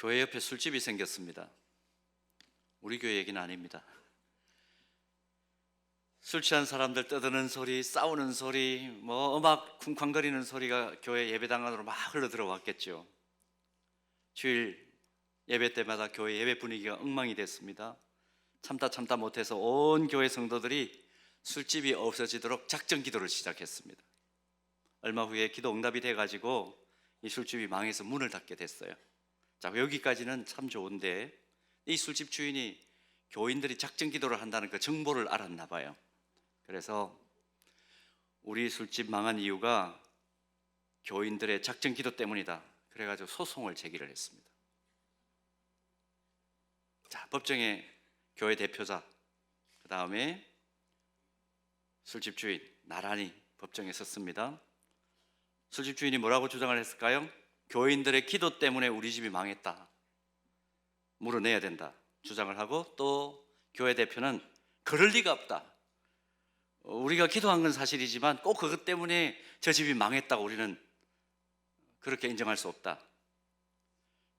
교회 옆에 술집이 생겼습니다. 우리 교회 얘기는 아닙니다. 술 취한 사람들 떠드는 소리, 싸우는 소리, 뭐 음악 쿵쾅거리는 소리가 교회 예배당 안으로 막 흘러 들어왔겠죠. 주일 예배 때마다 교회 예배 분위기가 엉망이 됐습니다. 참다 참다 못해서 온 교회 성도들이 술집이 없어지도록 작전 기도를 시작했습니다. 얼마 후에 기도 응답이 돼가지고 이 술집이 망해서 문을 닫게 됐어요. 자 여기까지는 참 좋은데 이 술집 주인이 교인들이 작전 기도를 한다는 그 정보를 알았나 봐요. 그래서 우리 술집 망한 이유가 교인들의 작전 기도 때문이다. 그래가지고 소송을 제기를 했습니다. 자 법정에 교회 대표자 그 다음에 술집 주인 나란히 법정에 섰습니다. 술집 주인이 뭐라고 주장을 했을까요? 교인들의 기도 때문에 우리 집이 망했다. 물어내야 된다. 주장을 하고 또 교회 대표는 그럴 리가 없다. 어, 우리가 기도한 건 사실이지만 꼭 그것 때문에 저 집이 망했다고 우리는 그렇게 인정할 수 없다.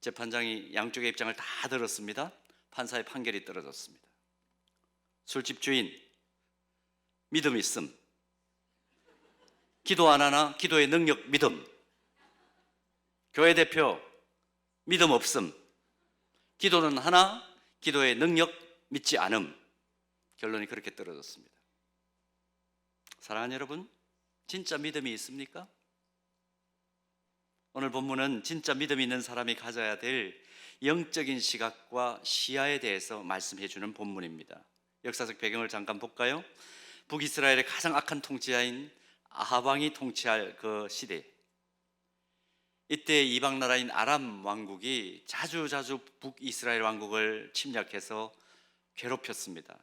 재판장이 양쪽의 입장을 다 들었습니다. 판사의 판결이 떨어졌습니다. 술집 주인 믿음 있음. 기도 안 하나 기도의 능력 믿음. 교회 대표 믿음 없음. 기도는 하나 기도의 능력 믿지 않음. 결론이 그렇게 떨어졌습니다. 사랑하는 여러분, 진짜 믿음이 있습니까? 오늘 본문은 진짜 믿음 있는 사람이 가져야 될 영적인 시각과 시야에 대해서 말씀해 주는 본문입니다. 역사적 배경을 잠깐 볼까요? 북이스라엘의 가장 악한 통치자인 아하방이 통치할 그 시대. 이때 이방 나라인 아람 왕국이 자주 자주 북이스라엘 왕국을 침략해서 괴롭혔습니다.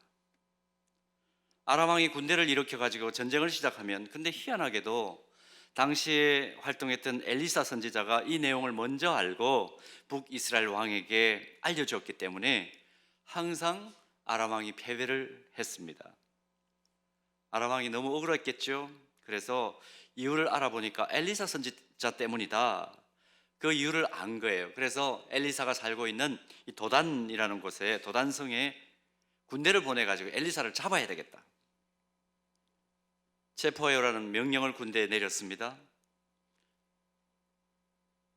아람 왕이 군대를 일으켜 가지고 전쟁을 시작하면 근데 희한하게도 당시에 활동했던 엘리사 선지자가 이 내용을 먼저 알고 북이스라엘 왕에게 알려주었기 때문에 항상 아람 왕이 패배를 했습니다. 아람 왕이 너무 억울했겠죠. 그래서 이유를 알아보니까 엘리사 선지자 때문이다. 그 이유를 안 거예요. 그래서 엘리사가 살고 있는 이 도단이라는 곳에 도단성에 군대를 보내 가지고 엘리사를 잡아야 되겠다. 체포해요라는 명령을 군대에 내렸습니다.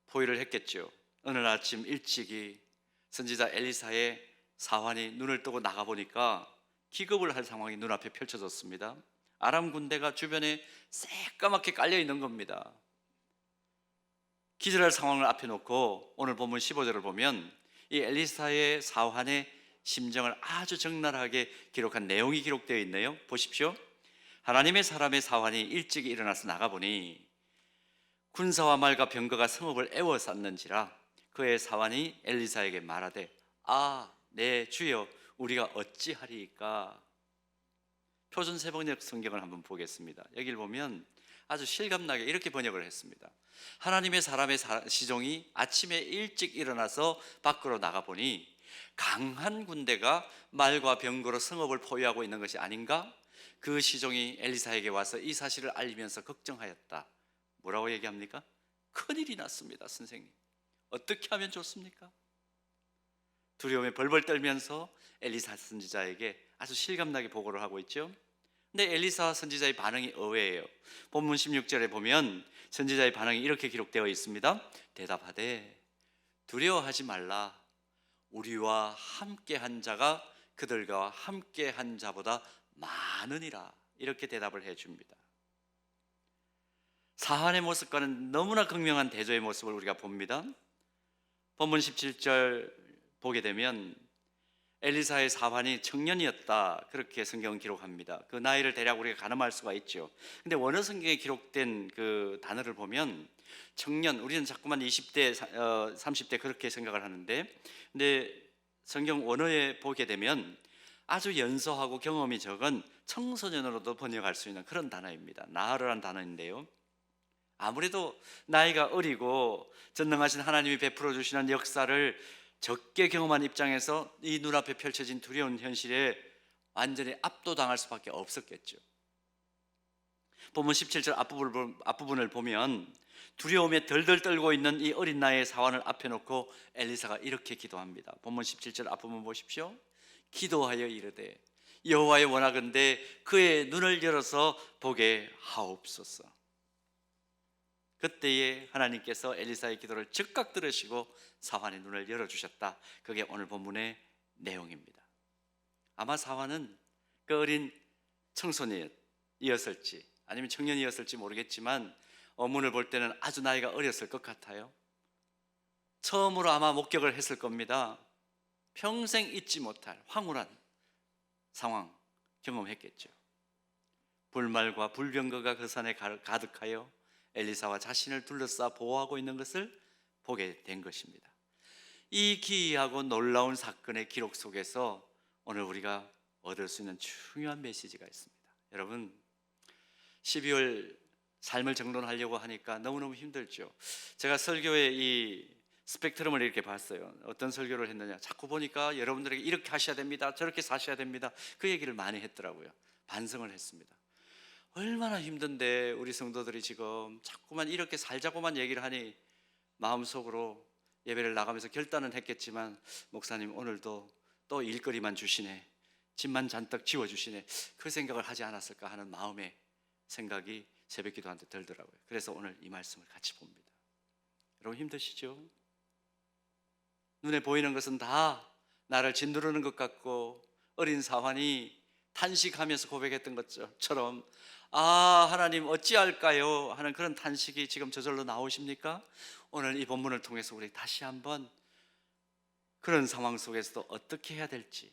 포위를 했겠죠. 어느 날 아침 일찍이 선지자 엘리사의 사환이 눈을 뜨고 나가 보니까 기겁을 할 상황이 눈앞에 펼쳐졌습니다. 아람 군대가 주변에 새까맣게 깔려 있는 겁니다. 기절할 상황을 앞에 놓고 오늘 본문 15절을 보면 이 엘리사의 사환의 심정을 아주 적나라하게 기록한 내용이 기록되어 있네요. 보십시오. 하나님의 사람의 사환이 일찍 일어나서 나가보니 군사와 말과 병거가 성읍을 애워쌌는지라 그의 사환이 엘리사에게 말하되 아내 주여 우리가 어찌하리이까 표준 세번역 성경을 한번 보겠습니다 여기를 보면 아주 실감나게 이렇게 번역을 했습니다 하나님의 사람의 사- 시종이 아침에 일찍 일어나서 밖으로 나가보니 강한 군대가 말과 병거로 성읍을 포위하고 있는 것이 아닌가 그 시종이 엘리사에게 와서 이 사실을 알리면서 걱정하였다. 뭐라고 얘기합니까? 큰일이 났습니다, 선생님. 어떻게 하면 좋습니까? 두려움에 벌벌 떨면서 엘리사 선지자에게 아주 실감나게 보고를 하고 있죠. 근데 엘리사 선지자의 반응이 의외예요. 본문 16절에 보면 선지자의 반응이 이렇게 기록되어 있습니다. 대답하되 두려워하지 말라. 우리와 함께 한 자가 그들과 함께 한 자보다 많으니라 이렇게 대답을 해 줍니다. 사한의 모습과는 너무나 극명한 대조의 모습을 우리가 봅니다. 본문 17절 보게 되면 엘리사의 사환이 청년이었다 그렇게 성경은 기록합니다. 그 나이를 대략 우리가 가늠할 수가 있죠. 근데 원어 성경에 기록된 그 단어를 보면 청년 우리는 자꾸만 20대, 어, 30대 그렇게 생각을 하는데 근데 성경 원어에 보게 되면 아주 연소하고 경험이 적은 청소년으로도 번역할 수 있는 그런 단어입니다. 나하르란 단어인데요. 아무래도 나이가 어리고 전능하신 하나님이 베풀어 주시는 역사를 적게 경험한 입장에서 이 눈앞에 펼쳐진 두려운 현실에 완전히 압도당할 수밖에 없었겠죠. 본문 17절 앞부분을, 앞부분을 보면 두려움에 덜덜 떨고 있는 이 어린 나이의 사환을 앞에 놓고 엘리사가 이렇게 기도합니다. 본문 17절 앞부분 보십시오. 기도하여 이르되 여호와의 원하건대 그의 눈을 열어서 보게 하옵소서. 그때에 하나님께서 엘리사의 기도를 즉각 들으시고 사환의 눈을 열어 주셨다. 그게 오늘 본문의 내용입니다. 아마 사환은 그 어린 청소년이었을지 아니면 청년이었을지 모르겠지만 어문을 볼 때는 아주 나이가 어렸을 것 같아요. 처음으로 아마 목격을 했을 겁니다. 평생 잊지 못할 황홀한 상황 경험했겠죠. 불말과 불병거가 그 산에 가- 가득하여 엘리사와 자신을 둘러싸 보호하고 있는 것을 보게 된 것입니다. 이 기이하고 놀라운 사건의 기록 속에서 오늘 우리가 얻을 수 있는 중요한 메시지가 있습니다. 여러분, 12월 삶을 정돈하려고 하니까 너무너무 힘들죠. 제가 설교의 이 스펙트럼을 이렇게 봤어요. 어떤 설교를 했느냐. 자꾸 보니까 여러분들에게 이렇게 하셔야 됩니다. 저렇게 사셔야 됩니다. 그 얘기를 많이 했더라고요. 반성을 했습니다. 얼마나 힘든데 우리 성도들이 지금 자꾸만 이렇게 살자고만 얘기를 하니 마음속으로 예배를 나가면서 결단은 했겠지만 목사님 오늘도 또 일거리만 주시네. 집만 잔뜩 지워 주시네. 그 생각을 하지 않았을까 하는 마음의 생각이 새벽 기도한테 들더라고요. 그래서 오늘 이 말씀을 같이 봅니다. 여러분 힘드시죠? 눈에 보이는 것은 다 나를 짓누르는 것 같고 어린 사환이 탄식하면서 고백했던 것처럼 아 하나님 어찌할까요 하는 그런 탄식이 지금 저절로 나오십니까? 오늘 이 본문을 통해서 우리 다시 한번 그런 상황 속에서도 어떻게 해야 될지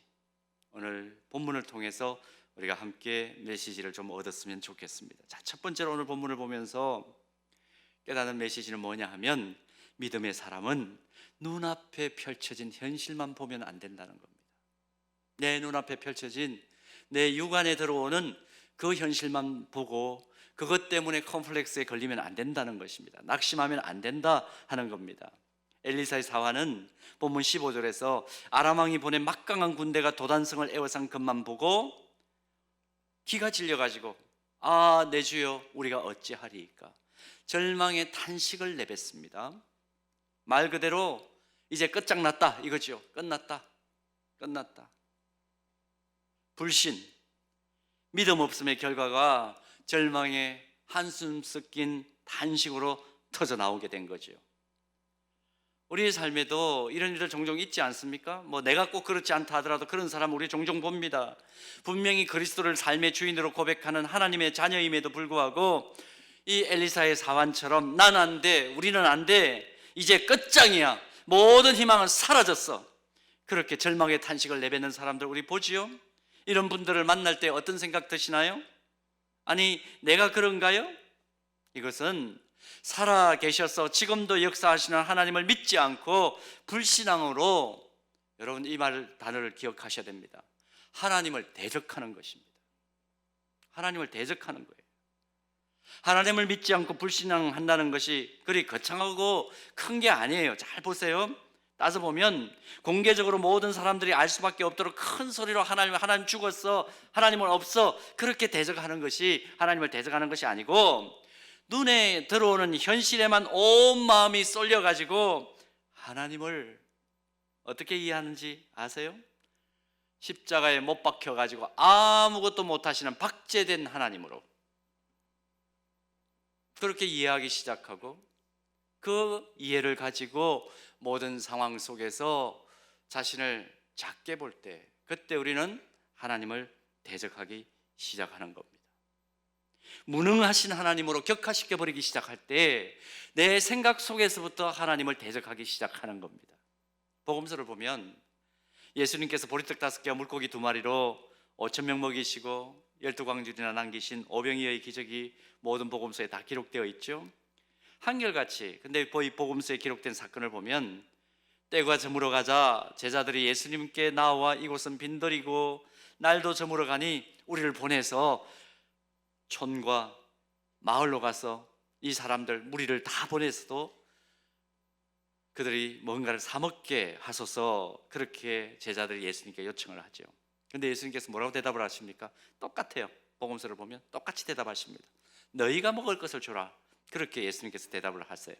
오늘 본문을 통해서 우리가 함께 메시지를 좀 얻었으면 좋겠습니다. 자, 첫 번째로 오늘 본문을 보면서 깨닫는 메시지는 뭐냐 하면 믿음의 사람은 눈앞에 펼쳐진 현실만 보면 안 된다는 겁니다. 내 눈앞에 펼쳐진 내 육안에 들어오는 그 현실만 보고 그것 때문에 컴플렉스에 걸리면 안 된다는 것입니다. 낙심하면 안 된다 하는 겁니다. 엘리사의 사화는 본문 15절에서 아람왕이 보낸 막강한 군대가 도단성을 에워싼 것만 보고 기가 질려 가지고 아 내 주여 우리가 어찌하리이까 절망의 탄식을 내뱉습니다. 말 그대로 이제 끝장났다 이거죠. 끝났다. 끝났다. 불신, 믿음 없음의 결과가 절망의 한숨 섞인 탄식으로 터져 나오게 된 거죠. 우리의 삶에도 이런 일들 종종 있지 않습니까? 뭐 내가 꼭 그렇지 않다 하더라도 그런 사람 우리 종종 봅니다. 분명히 그리스도를 삶의 주인으로 고백하는 하나님의 자녀임에도 불구하고 이 엘리사의 사환처럼 난 안 돼, 우리는 안 돼, 이제 끝장이야. 모든 희망은 사라졌어. 그렇게 절망의 탄식을 내뱉는 사람들 우리 보지요? 이런 분들을 만날 때 어떤 생각 드시나요? 아니, 내가 그런가요? 이것은 살아 계셔서 지금도 역사하시는 하나님을 믿지 않고 불신앙으로 여러분 이 말 단어를 기억하셔야 됩니다. 하나님을 대적하는 것입니다. 하나님을 대적하는 거예요. 하나님을 믿지 않고 불신앙한다는 것이 그리 거창하고 큰 게 아니에요. 잘 보세요. 따서 보면 공개적으로 모든 사람들이 알 수밖에 없도록 큰 소리로 하나님 하나님 죽었어 하나님은 없어 그렇게 대적하는 것이 하나님을 대적하는 것이 아니고 눈에 들어오는 현실에만 온 마음이 쏠려 가지고 하나님을 어떻게 이해하는지 아세요? 십자가에 못 박혀 가지고 아무것도 못 하시는 박제된 하나님으로 그렇게 이해하기 시작하고 그 이해를 가지고 모든 상황 속에서 자신을 작게 볼 때 그때 우리는 하나님을 대적하기 시작하는 겁니다. 무능하신 하나님으로 격화시켜 버리기 시작할 때 내 생각 속에서부터 하나님을 대적하기 시작하는 겁니다. 복음서를 보면 예수님께서 보리떡 다섯 개와 물고기 두 마리로 5천 명 먹이시고 열두 광줄이나 남기신 오병이어의 기적이 모든 복음서에 다 기록되어 있죠. 한결같이 근데 이 복음서에 기록된 사건을 보면 때가 저물어 가자 제자들이 예수님께 나와 이곳은 빈들이고 날도 저물어 가니 우리를 보내서 촌과 마을로 가서 이 사람들 무리를 다 보내서도 그들이 뭔가를 사 먹게 하소서 그렇게 제자들이 예수님께 요청을 하죠. 근데 예수님께서 뭐라고 대답을 하십니까? 똑같아요. 복음서를 보면 똑같이 대답하십니다. 너희가 먹을 것을 주라. 그렇게 예수님께서 대답을 하세요.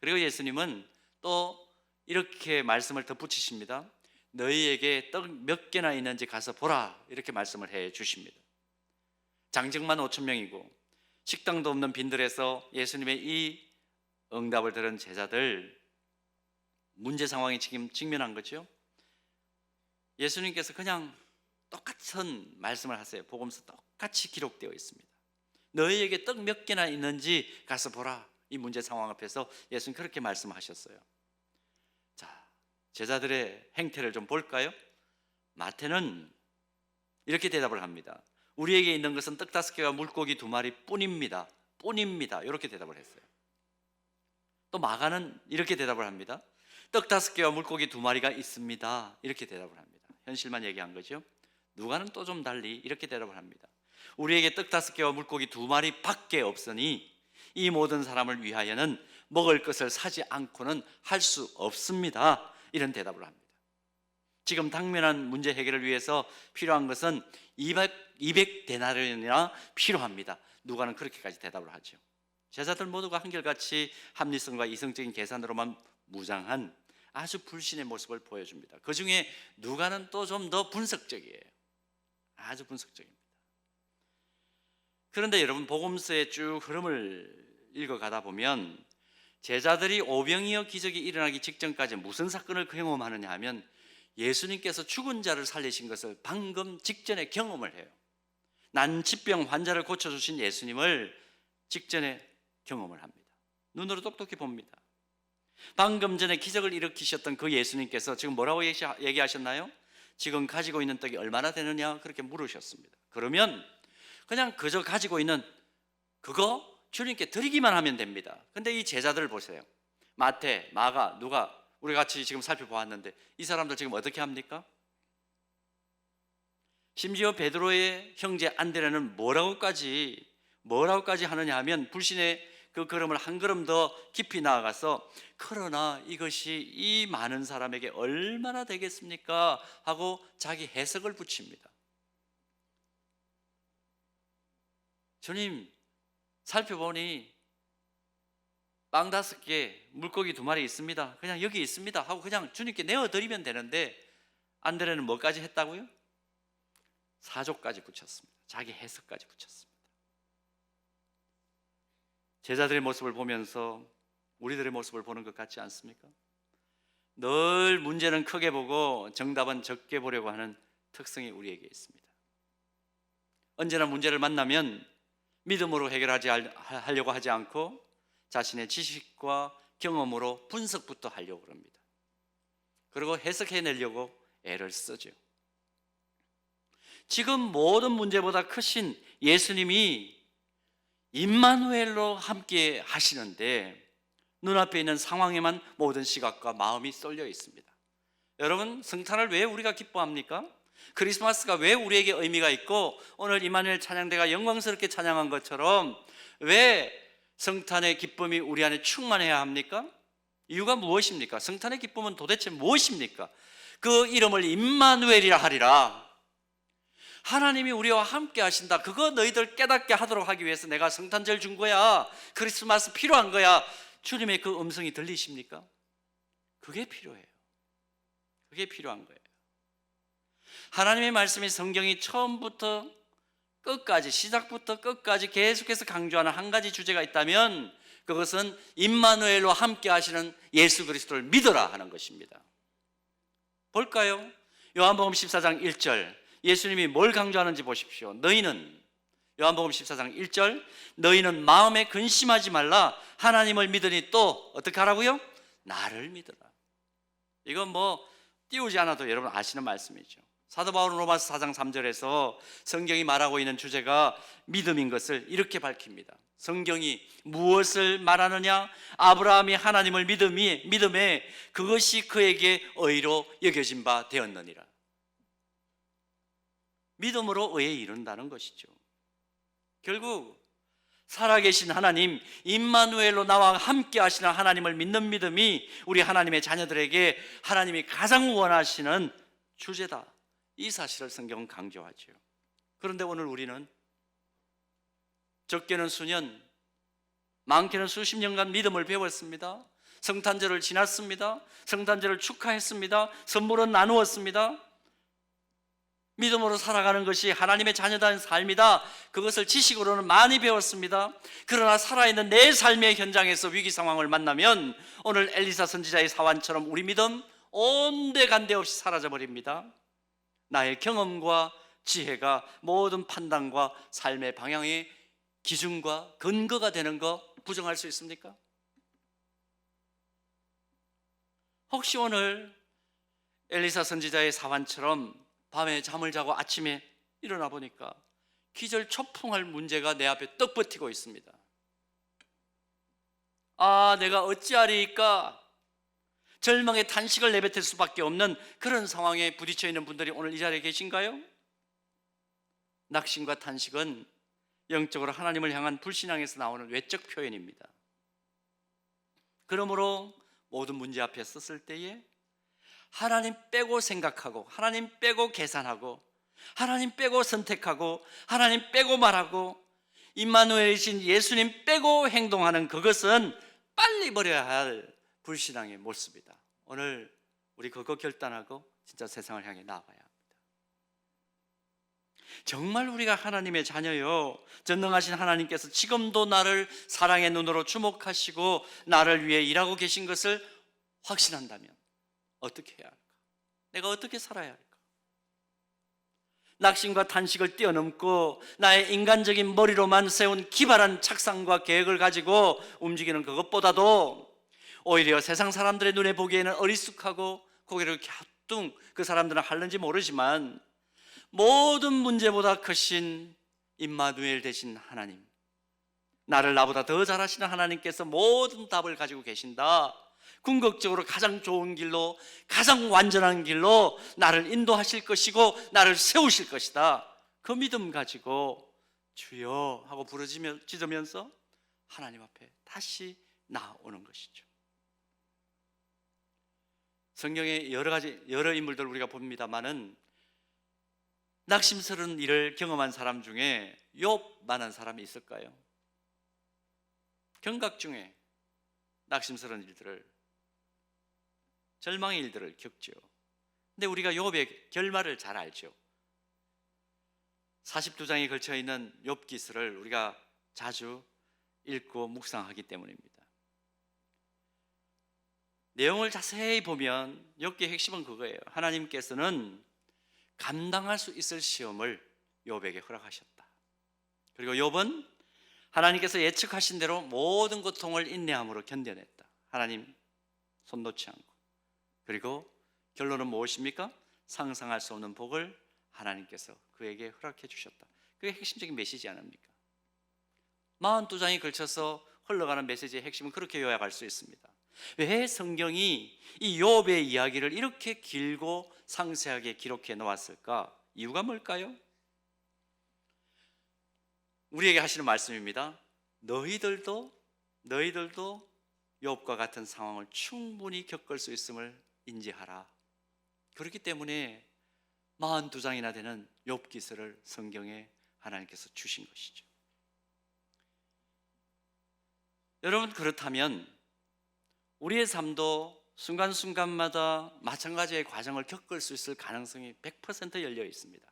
그리고 예수님은 또 이렇게 말씀을 덧붙이십니다. 너희에게 떡 몇 개나 있는지 가서 보라. 이렇게 말씀을 해 주십니다. 장정만 5천 명이고 식당도 없는 빈들에서 예수님의 이 응답을 들은 제자들 문제 상황에 지금 직면한 거죠. 예수님께서 그냥 똑같은 말씀을 하세요. 복음서 똑같이 기록되어 있습니다. 너희에게 떡 몇 개나 있는지 가서 보라. 이 문제 상황 앞에서 예수님 그렇게 말씀하셨어요. 자, 제자들의 행태를 좀 볼까요? 마태는 이렇게 대답을 합니다. 우리에게 있는 것은 떡 다섯 개와 물고기 두 마리 뿐입니다. 뿐입니다. 이렇게 대답을 했어요. 또 마가는 이렇게 대답을 합니다. 떡 다섯 개와 물고기 두 마리가 있습니다. 이렇게 대답을 합니다. 현실만 얘기한 거죠. 누가는 또 좀 달리 이렇게 대답을 합니다. 우리에게 떡 다섯 개와 물고기 두 마리밖에 없으니 이 모든 사람을 위하여는 먹을 것을 사지 않고는 할 수 없습니다. 이런 대답을 합니다. 지금 당면한 문제 해결을 위해서 필요한 것은 200, 200데나리온이나 필요합니다. 누가는 그렇게까지 대답을 하죠. 제자들 모두가 한결같이 합리성과 이성적인 계산으로만 무장한 아주 불신의 모습을 보여줍니다. 그 중에 누가는 또 좀 더 분석적이에요. 아주 분석적입니다. 그런데 여러분 복음서의 쭉 흐름을 읽어가다 보면 제자들이 오병이어 기적이 일어나기 직전까지 무슨 사건을 경험하느냐 하면 예수님께서 죽은 자를 살리신 것을 방금 직전에 경험을 해요. 난치병 환자를 고쳐주신 예수님을 직전에 경험을 합니다. 눈으로 똑똑히 봅니다. 방금 전에 기적을 일으키셨던 그 예수님께서 지금 뭐라고 얘기하셨나요? 지금 가지고 있는 떡이 얼마나 되느냐 그렇게 물으셨습니다. 그러면 그냥 그저 가지고 있는 그거 주님께 드리기만 하면 됩니다. 근데 이 제자들을 보세요. 마태, 마가, 누가 우리 같이 지금 살펴보았는데 이 사람들 지금 어떻게 합니까? 심지어 베드로의 형제 안드레는 뭐라고까지 뭐라고까지 하느냐 하면 불신의 그 걸음을 한 걸음 더 깊이 나아가서 그러나 이것이 이 많은 사람에게 얼마나 되겠습니까? 하고 자기 해석을 붙입니다. 주님 살펴보니 빵 다섯 개, 물고기 두 마리 있습니다. 그냥 여기 있습니다. 하고 그냥 주님께 내어드리면 되는데 안드레는 뭐까지 했다고요? 사조까지 붙였습니다. 자기 해석까지 붙였습니다. 제자들의 모습을 보면서 우리들의 모습을 보는 것 같지 않습니까? 늘 문제는 크게 보고 정답은 적게 보려고 하는 특성이 우리에게 있습니다. 언제나 문제를 만나면 믿음으로 해결하지 하려고 하지 않고 자신의 지식과 경험으로 분석부터 하려고 합니다. 그리고 해석해내려고 애를 쓰죠. 지금 모든 문제보다 크신 예수님이 임마누엘로 함께 하시는데 눈앞에 있는 상황에만 모든 시각과 마음이 쏠려 있습니다. 여러분, 성탄을 왜 우리가 기뻐합니까? 크리스마스가 왜 우리에게 의미가 있고 오늘 이마누엘 찬양대가 영광스럽게 찬양한 것처럼 왜 성탄의 기쁨이 우리 안에 충만해야 합니까? 이유가 무엇입니까? 성탄의 기쁨은 도대체 무엇입니까? 그 이름을 임마누엘이라 하리라. 하나님이 우리와 함께 하신다. 그거 너희들 깨닫게 하도록 하기 위해서 내가 성탄절 준 거야. 크리스마스 필요한 거야. 주님의 그 음성이 들리십니까? 그게 필요해요. 그게 필요한 거예요. 하나님의 말씀이 성경이 처음부터 끝까지 시작부터 끝까지 계속해서 강조하는 한 가지 주제가 있다면 그것은 임마누엘로 함께 하시는 예수 그리스도를 믿어라 하는 것입니다. 볼까요? 요한복음 14장 1절 예수님이 뭘 강조하는지 보십시오. 너희는 요한복음 14장 1절 너희는 마음에 근심하지 말라 하나님을 믿으니 또 어떻게 하라고요? 나를 믿어라. 이건 뭐 띄우지 않아도 여러분 아시는 말씀이죠. 사도 바울은 로마서 4장 3절에서 성경이 말하고 있는 주제가 믿음인 것을 이렇게 밝힙니다. 성경이 무엇을 말하느냐? 아브라함이 하나님을 믿음이 믿음에 그것이 그에게 의로 여겨진 바 되었느니라. 믿음으로 의에 이른다는 것이죠. 결국 살아계신 하나님 임마누엘로 나와 함께 하시는 하나님을 믿는 믿음이 우리 하나님의 자녀들에게 하나님이 가장 원하시는 주제다. 이 사실을 성경은 강조하죠. 그런데 오늘 우리는 적게는 수년, 많게는 수십 년간 믿음을 배웠습니다. 성탄절을 지났습니다. 성탄절을 축하했습니다. 선물은 나누었습니다. 믿음으로 살아가는 것이 하나님의 자녀다운 삶이다. 그것을 지식으로는 많이 배웠습니다. 그러나 살아있는 내 삶의 현장에서 위기 상황을 만나면 오늘 엘리사 선지자의 사환처럼 우리 믿음 온데 간데 없이 사라져 버립니다. 나의 경험과 지혜가 모든 판단과 삶의 방향의 기준과 근거가 되는 거 부정할 수 있습니까? 혹시 오늘 엘리사 선지자의 사환처럼 밤에 잠을 자고 아침에 일어나 보니까 기절 초풍할 문제가 내 앞에 떡 버티고 있습니다. 아, 내가 어찌하리까? 절망의 탄식을 내뱉을 수밖에 없는 그런 상황에 부딪혀 있는 분들이 오늘 이 자리에 계신가요? 낙심과 탄식은 영적으로 하나님을 향한 불신앙에서 나오는 외적 표현입니다. 그러므로 모든 문제 앞에 섰을 때에 하나님 빼고 생각하고 하나님 빼고 계산하고 하나님 빼고 선택하고 하나님 빼고 말하고 임마누엘이신 예수님 빼고 행동하는 그것은 빨리 버려야 할 불신앙의 모습이다. 오늘 우리 그거 결단하고 진짜 세상을 향해 나아가야 합니다. 정말 우리가 하나님의 자녀요. 전능하신 하나님께서 지금도 나를 사랑의 눈으로 주목하시고 나를 위해 일하고 계신 것을 확신한다면 어떻게 해야 할까? 내가 어떻게 살아야 할까? 낙심과 탄식을 뛰어넘고 나의 인간적인 머리로만 세운 기발한 착상과 계획을 가지고 움직이는 그것보다도 오히려 세상 사람들의 눈에 보기에는 어리숙하고 고개를 갸뚱 그 사람들은 할는지 모르지만 모든 문제보다 크신 임마누엘 되신 하나님 나를 나보다 더 잘하시는 하나님께서 모든 답을 가지고 계신다. 궁극적으로 가장 좋은 길로 가장 완전한 길로 나를 인도하실 것이고 나를 세우실 것이다. 그 믿음 가지고 주여 하고 부르짖으면서 하나님 앞에 다시 나오는 것이죠 성경에 여러 가지 여러 인물들 우리가 봅니다만은 낙심스러운 일을 경험한 사람 중에 욥만한 사람이 있을까요? 경각 중에 낙심스러운 일들을 절망의 일들을 겪죠. 근데 우리가 욥의 결말을 잘 알죠. 42장에 걸쳐 있는 욥 기스를 우리가 자주 읽고 묵상하기 때문입니다. 내용을 자세히 보면 욥기의 핵심은 그거예요. 하나님께서는 감당할 수 있을 시험을 욥에게 허락하셨다. 그리고 욥은 하나님께서 예측하신 대로 모든 고통을 인내함으로 견뎌냈다. 하나님 손 놓지 않고. 그리고 결론은 무엇입니까? 상상할 수 없는 복을 하나님께서 그에게 허락해 주셨다. 그게 핵심적인 메시지 아닙니까? 42장에 걸쳐서 흘러가는 메시지의 핵심은 그렇게 요약할 수 있습니다. 왜 성경이 이 욥의 이야기를 이렇게 길고 상세하게 기록해 놓았을까? 이유가 뭘까요? 우리에게 하시는 말씀입니다. 너희들도 너희들도 욥과 같은 상황을 충분히 겪을 수 있음을 인지하라. 그렇기 때문에 42장이나 되는 욥 기서를 성경에 하나님께서 주신 것이죠. 여러분 그렇다면 우리의 삶도 순간순간마다 마찬가지의 과정을 겪을 수 있을 가능성이 100% 열려 있습니다.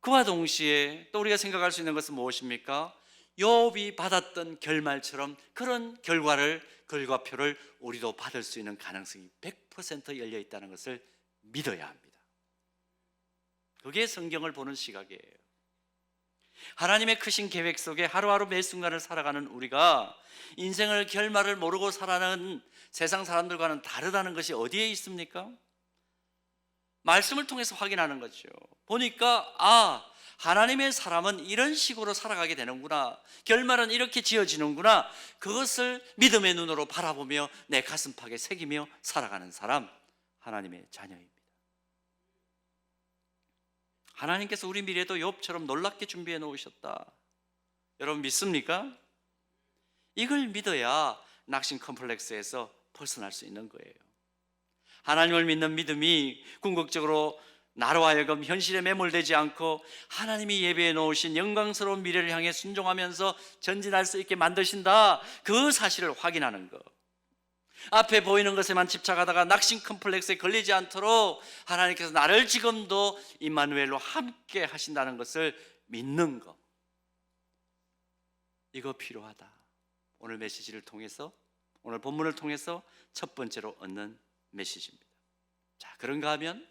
그와 동시에 또 우리가 생각할 수 있는 것은 무엇입니까? 욥이 받았던 결말처럼 그런 결과를 결과표를 우리도 받을 수 있는 가능성이 100% 열려 있다는 것을 믿어야 합니다. 그게 성경을 보는 시각이에요. 하나님의 크신 계획 속에 하루하루 매 순간을 살아가는 우리가 인생을 결말을 모르고 살아가는 세상 사람들과는 다르다는 것이 어디에 있습니까? 말씀을 통해서 확인하는 거죠. 보니까 아 하나님의 사람은 이런 식으로 살아가게 되는구나. 결말은 이렇게 지어지는구나. 그것을 믿음의 눈으로 바라보며 내 가슴팍에 새기며 살아가는 사람 하나님의 자녀입니다. 하나님께서 우리 미래도 욥처럼 놀랍게 준비해 놓으셨다. 여러분 믿습니까? 이걸 믿어야 낙심 컴플렉스에서 벗어날 수 있는 거예요. 하나님을 믿는 믿음이 궁극적으로 나로 하여금 현실에 매몰되지 않고 하나님이 예배해 놓으신 영광스러운 미래를 향해 순종하면서 전진할 수 있게 만드신다. 그 사실을 확인하는 것. 앞에 보이는 것에만 집착하다가 낙심 컴플렉스에 걸리지 않도록 하나님께서 나를 지금도 임마누엘로 함께 하신다는 것을 믿는 것. 이거 필요하다. 오늘 메시지를 통해서 오늘 본문을 통해서 첫 번째로 얻는 메시지입니다. 자, 그런가 하면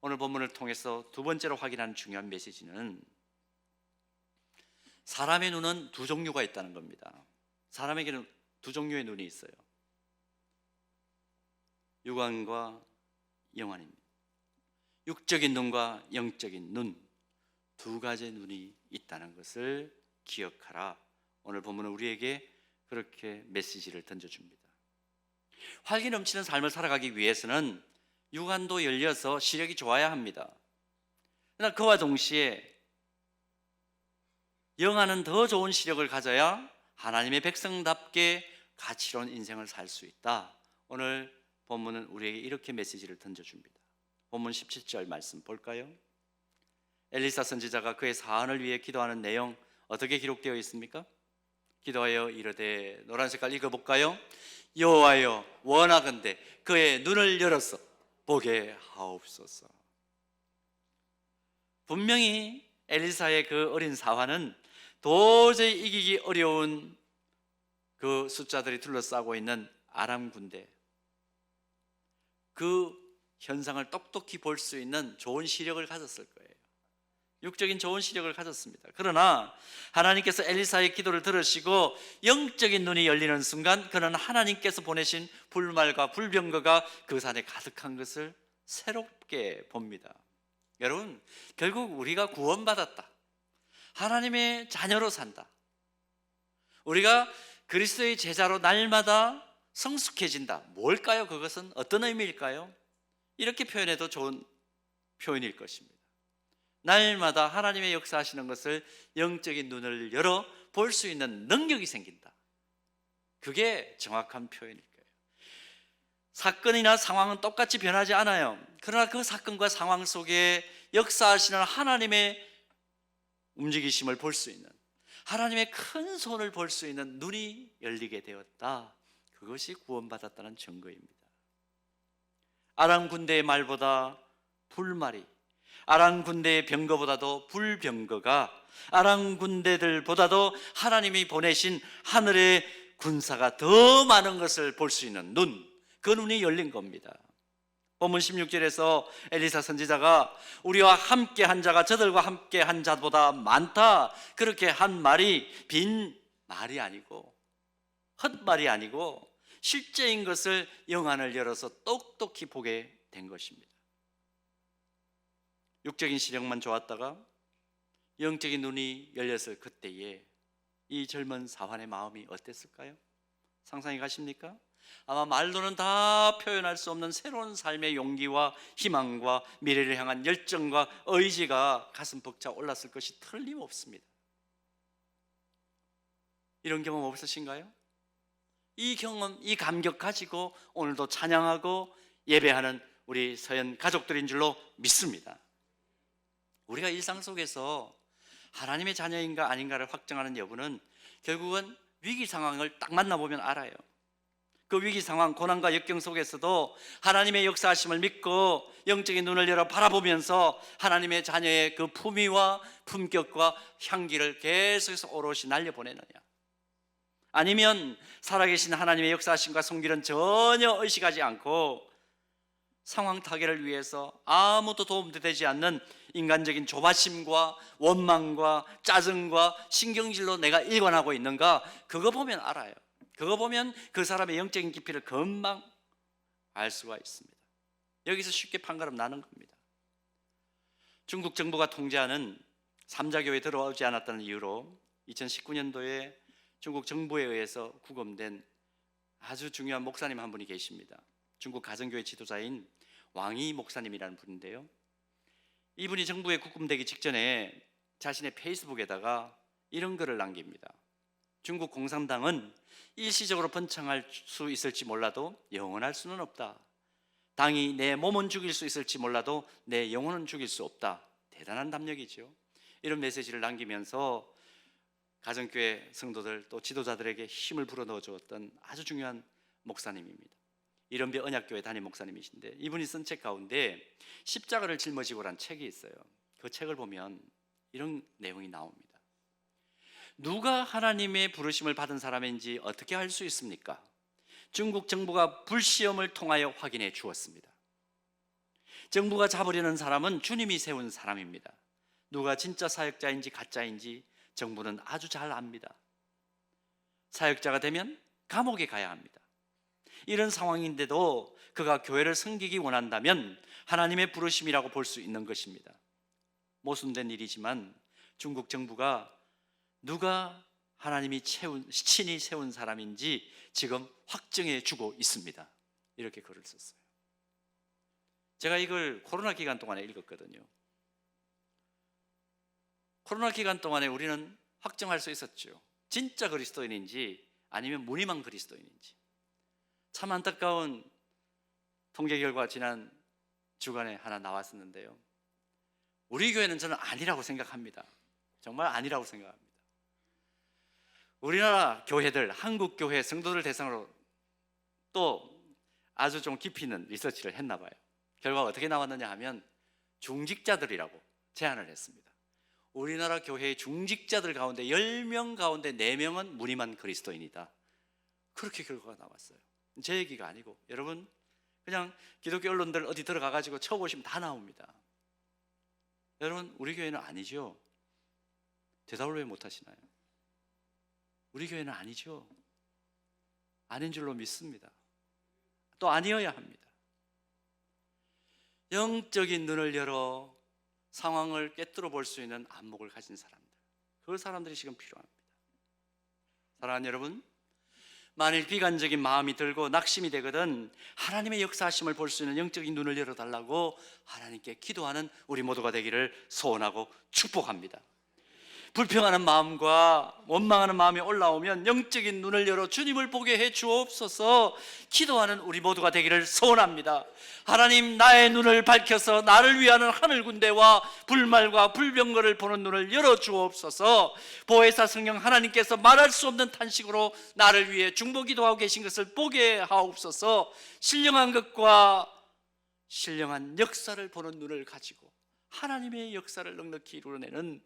오늘 본문을 통해서 두 번째로 확인하는 중요한 메시지는 사람의 눈은 두 종류가 있다는 겁니다. 사람에게는 두 종류의 눈이 있어요. 육안과 영안입니다. 육적인 눈과 영적인 눈, 두 가지의 눈이 있다는 것을 기억하라. 오늘 본문은 우리에게 그렇게 메시지를 던져줍니다. 활기 넘치는 삶을 살아가기 위해서는 육안도 열려서 시력이 좋아야 합니다. 그러나 그와 동시에 영안은 더 좋은 시력을 가져야 하나님의 백성답게 가치로운 인생을 살 수 있다. 오늘 본문은 우리에게 이렇게 메시지를 던져줍니다. 본문 17절 말씀 볼까요? 엘리사 선지자가 그의 사안을 위해 기도하는 내용 어떻게 기록되어 있습니까? 기도하여 이르되 노란 색깔 읽어 볼까요? 여호와여 원하건대 그의 눈을 열어서 보게 하옵소서. 분명히 엘리사의 그 어린 사화는 도저히 이기기 어려운 그 숫자들이 둘러싸고 있는 아람 군대 그 현상을 똑똑히 볼 수 있는 좋은 시력을 가졌을 거예요. 육적인 좋은 시력을 가졌습니다. 그러나 하나님께서 엘리사의 기도를 들으시고 영적인 눈이 열리는 순간 그는 하나님께서 보내신 불말과 불병거가 그 산에 가득한 것을 새롭게 봅니다. 여러분, 결국 우리가 구원받았다. 하나님의 자녀로 산다. 우리가 그리스도의 제자로 날마다 성숙해진다. 뭘까요? 그것은 어떤 의미일까요? 이렇게 표현해도 좋은 표현일 것입니다. 날마다 하나님의 역사하시는 것을 영적인 눈을 열어 볼 수 있는 능력이 생긴다. 그게 정확한 표현일 거예요. 사건이나 상황은 똑같이 변하지 않아요. 그러나 그 사건과 상황 속에 역사하시는 하나님의 움직이심을 볼 수 있는 하나님의 큰 손을 볼 수 있는 눈이 열리게 되었다. 그것이 구원받았다는 증거입니다. 아람 군대의 말보다 불말이 아람 군대의 병거보다도 불병거가 아람 군대들보다도 하나님이 보내신 하늘의 군사가 더 많은 것을 볼 수 있는 눈, 그 눈이 열린 겁니다. 본문 16절에서 엘리사 선지자가 우리와 함께 한 자가 저들과 함께 한 자보다 많다. 그렇게 한 말이 빈 말이 아니고 헛말이 아니고 실제인 것을 영안을 열어서 똑똑히 보게 된 것입니다. 육적인 시력만 좋았다가 영적인 눈이 열렸을 그때에 이 젊은 사환의 마음이 어땠을까요? 상상이 가십니까? 아마 말로는 다 표현할 수 없는 새로운 삶의 용기와 희망과 미래를 향한 열정과 의지가 가슴 벅차 올랐을 것이 틀림없습니다. 이런 경험 없으신가요? 이 경험, 이 감격 가지고 오늘도 찬양하고 예배하는 우리 서현 가족들인 줄로 믿습니다. 우리가 일상 속에서 하나님의 자녀인가 아닌가를 확정하는 여부는 결국은 위기 상황을 딱 만나보면 알아요. 그 위기 상황, 고난과 역경 속에서도 하나님의 역사하심을 믿고 영적인 눈을 열어 바라보면서 하나님의 자녀의 그 품위와 품격과 향기를 계속해서 오롯이 날려보내느냐. 아니면 살아계신 하나님의 역사하심과 성기는 전혀 의식하지 않고 상황 타개를 위해서 아무도 도움도 되지 않는 인간적인 조바심과 원망과 짜증과 신경질로 내가 일관하고 있는가 그거 보면 알아요. 그거 보면 그 사람의 영적인 깊이를 금방 알 수가 있습니다. 여기서 쉽게 판가름 나는 겁니다. 중국 정부가 통제하는 삼자교에 들어오지 않았다는 이유로 2019년도에 중국 정부에 의해서 구금된 아주 중요한 목사님 한 분이 계십니다. 중국 가정교회 지도자인 왕이 목사님이라는 분인데요. 이분이 정부에 구금되기 직전에 자신의 페이스북에다가 이런 글을 남깁니다. 중국 공산당은 일시적으로 번창할 수 있을지 몰라도 영원할 수는 없다. 당이 내 몸은 죽일 수 있을지 몰라도 내 영혼은 죽일 수 없다. 대단한 담력이죠. 이런 메시지를 남기면서 가정교회 성도들 또 지도자들에게 힘을 불어넣어 주었던 아주 중요한 목사님입니다. 이런비 언약교회 담임 목사님이신데 이분이 쓴 책 가운데 십자가를 짊어지고란 책이 있어요. 그 책을 보면 이런 내용이 나옵니다. 누가 하나님의 부르심을 받은 사람인지 어떻게 알 수 있습니까? 중국 정부가 불시험을 통하여 확인해 주었습니다. 정부가 잡으려는 사람은 주님이 세운 사람입니다. 누가 진짜 사역자인지 가짜인지 정부는 아주 잘 압니다. 사역자가 되면 감옥에 가야 합니다. 이런 상황인데도 그가 교회를 섬기기 원한다면 하나님의 부르심이라고 볼 수 있는 것입니다. 모순된 일이지만 중국 정부가 누가 하나님이 채운, 친히 세운 사람인지 지금 확정해 주고 있습니다. 이렇게 글을 썼어요. 제가 이걸 코로나 기간 동안에 읽었거든요. 코로나 기간 동안에 우리는 확정할 수 있었죠. 진짜 그리스도인인지 아니면 무늬만 그리스도인인지. 참 안타까운 통계 결과 지난 주간에 하나 나왔었는데요. 우리 교회는 저는 아니라고 생각합니다. 정말 아니라고 생각합니다. 우리나라 교회들, 한국 교회 성도들 대상으로 또 아주 좀 깊이 있는 리서치를 했나 봐요. 결과가 어떻게 나왔느냐 하면 중직자들이라고 제안을 했습니다. 우리나라 교회의 중직자들 가운데 10명 가운데 4명은 무늬만 그리스도인이다. 그렇게 결과가 나왔어요. 제 얘기가 아니고 여러분 그냥 기독교 언론들 어디 들어가 가지고 쳐보시면 다 나옵니다. 여러분 우리 교회는 아니죠. 대답을 왜 못 하시나요? 우리 교회는 아니죠. 아닌 줄로 믿습니다. 또 아니어야 합니다. 영적인 눈을 열어 상황을 꿰뚫어 볼수 있는 안목을 가진 사람들. 그 사람들이 지금 필요합니다. 사랑하는 여러분, 만일 비관적인 마음이 들고 낙심이 되거든 하나님의 역사하심을 볼 수 있는 영적인 눈을 열어달라고 하나님께 기도하는 우리 모두가 되기를 소원하고 축복합니다. 불평하는 마음과 원망하는 마음이 올라오면 영적인 눈을 열어 주님을 보게 해 주옵소서. 기도하는 우리 모두가 되기를 소원합니다. 하나님 나의 눈을 밝혀서 나를 위하는 하늘 군대와 불말과 불병거를 보는 눈을 열어 주옵소서. 보혜사 성령 하나님께서 말할 수 없는 탄식으로 나를 위해 중보 기도하고 계신 것을 보게 하옵소서. 신령한 것과 신령한 역사를 보는 눈을 가지고 하나님의 역사를 넉넉히 이루어내는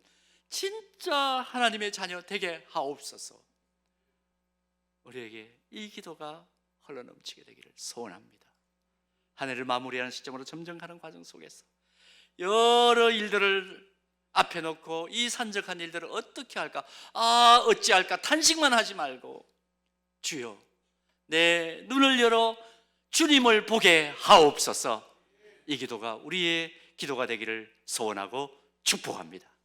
진짜 하나님의 자녀 되게 하옵소서. 우리에게 이 기도가 흘러넘치게 되기를 소원합니다. 한 해를 마무리하는 시점으로 점점 가는 과정 속에서 여러 일들을 앞에 놓고 이 산적한 일들을 어떻게 할까? 아, 어찌할까? 탄식만 하지 말고 주여, 내 눈을 열어 주님을 보게 하옵소서. 이 기도가 우리의 기도가 되기를 소원하고 축복합니다.